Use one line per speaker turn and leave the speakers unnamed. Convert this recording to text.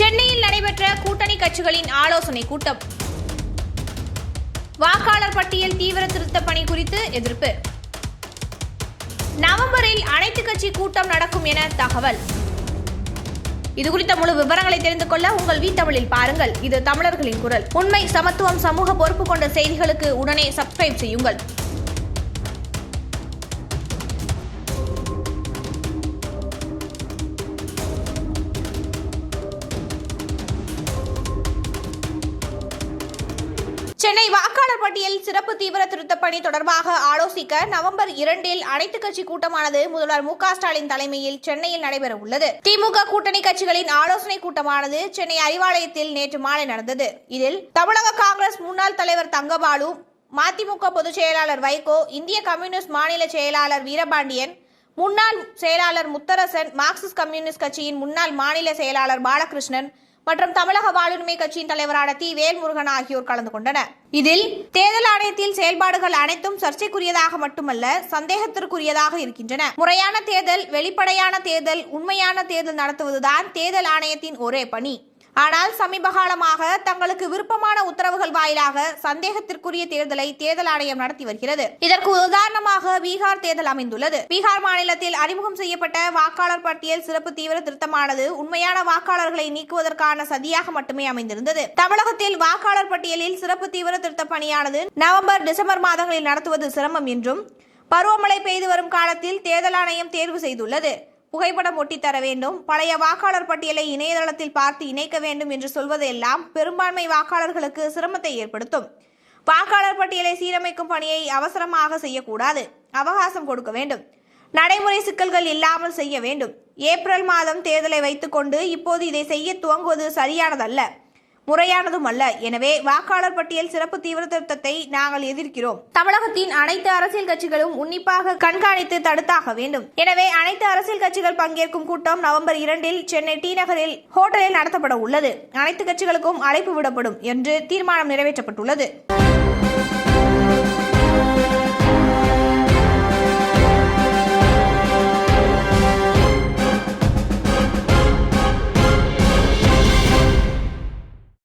சென்னையில் நடைபெற்ற கூட்டணி கட்சிகளின் ஆலோசனை கூட்டம். வாக்காளர் பட்டியல் தீவிர திருத்த பணி குறித்து எதிர்ப்பு. நவம்பரில் அனைத்து கட்சி கூட்டம் நடக்கும் என தகவல். இது குறித்த முழு விவரங்களை தெரிந்து கொள்ள உங்கள் வீட்டமிழில் பாருங்கள். இது தமிழர்களின் குரல். உண்மை சமத்துவம் சமூக பொறுப்பு கொண்ட செய்திகளுக்கு உடனே சப்ஸ்கிரைப் செய்யுங்கள். சென்னை வாக்காளர் பட்டியல் சிறப்பு தீவிர திருத்தப் பணி தொடர்பாக ஆலோசிக்க நவம்பர் இரண்டில் அனைத்து கட்சி கூட்டமானது முதல்வர் மு ஸ்டாலின் தலைமையில் சென்னையில் நடைபெற உள்ளது திமுக கூட்டணி கட்சிகளின் ஆலோசனை கூட்டமானது சென்னை அறிவாலயத்தில் நேற்று மாலை நடந்தது. இதில் தமிழக காங்கிரஸ் முன்னாள் தலைவர் தங்கபாலு மதிமுக பொதுச் செயலாளர் வைகோ இந்திய கம்யூனிஸ்ட் மாநில செயலாளர் வீரபாண்டியன் முன்னாள் செயலாளர் முத்தரசன் மார்க்சிஸ்ட் கம்யூனிஸ்ட் கட்சியின் முன்னாள் மாநில செயலாளர் பாலகிருஷ்ணன் மற்றும் தமிழக வாழ்வுரிமை கட்சியின் தலைவரான தி வேல்முருகன் ஆகியோர் கலந்து கொண்டனர். இதில் தேர்தல் ஆணையத்தில் செயல்பாடுகள் அனைத்தும் சர்ச்சைக்குரியதாக மட்டுமல்ல சந்தேகத்திற்குரியதாக இருக்கின்றன. முறையான தேர்தல் வெளிப்படையான தேர்தல் உண்மையான தேர்தல் நடத்துவதுதான் தேர்தல் ஆணையத்தின் ஒரே பணி. ஆனால் சமீப காலமாக தங்களுக்கு விருப்பமான உத்தரவுகள் வாயிலாக சந்தேகத்திற்குரிய தேர்தலை தேர்தல் ஆணையம் நடத்தி வருகிறது. இதற்கு உதாரணமாக பீகார் தேர்தல் அமைந்துள்ளது. பீகார் மாநிலத்தில் அறிமுகம் செய்யப்பட்ட வாக்காளர் பட்டியல் சிறப்பு தீவிர திருத்தமானது உண்மையான வாக்காளர்களை நீக்குவதற்கான சதியாக மட்டுமே அமைந்திருந்தது. தமிழகத்தில் வாக்காளர் பட்டியலில் சிறப்பு தீவிர திருத்த பணியானது நவம்பர் டிசம்பர் மாதங்களில் நடத்துவது சிரமம் என்றும் பருவமழை பெய்து வரும் காலத்தில் தேர்தல் ஆணையம் தேர்வு செய்துள்ளது. புகைப்படம் ஒட்டித்தர வேண்டும். பழைய வாக்காளர் பட்டியலை இணையதளத்தில் பார்த்து இணைக்க வேண்டும் என்று சொல்வதெல்லாம் பெரும்பான்மை வாக்காளர்களுக்கு சிரமத்தை ஏற்படுத்தும். வாக்காளர் பட்டியலை சீரமைக்கும் பணியை அவசரமாக செய்யக்கூடாது. அவகாசம் கொடுக்க வேண்டும். நடைமுறை சிக்கல்கள் இல்லாமல் செய்ய வேண்டும். ஏப்ரல் மாதம் தேர்தலை வைத்துக்கொண்டு இப்போது இதை செய்ய துவங்குவது சரியானதல்ல. முறையானதும் அல்ல. எனவே வாக்காளர் பட்டியல் சிறப்பு தீவிர திருத்தத்தை நாங்கள் எதிர்க்கிறோம். தமிழகத்தின் அனைத்து அரசியல் கட்சிகளும் உன்னிப்பாக கண்காணித்து தடுத்தாக வேண்டும். எனவே அனைத்து அரசியல் கட்சிகள் பங்கேற்கும் கூட்டம் நவம்பர் இரண்டில் சென்னை டி நகரில் ஹோட்டலில் நடத்தப்பட உள்ளது. அனைத்து கட்சிகளுக்கும் அழைப்பு விடப்படும் என்று தீர்மானம் நிறைவேற்றப்பட்டுள்ளது.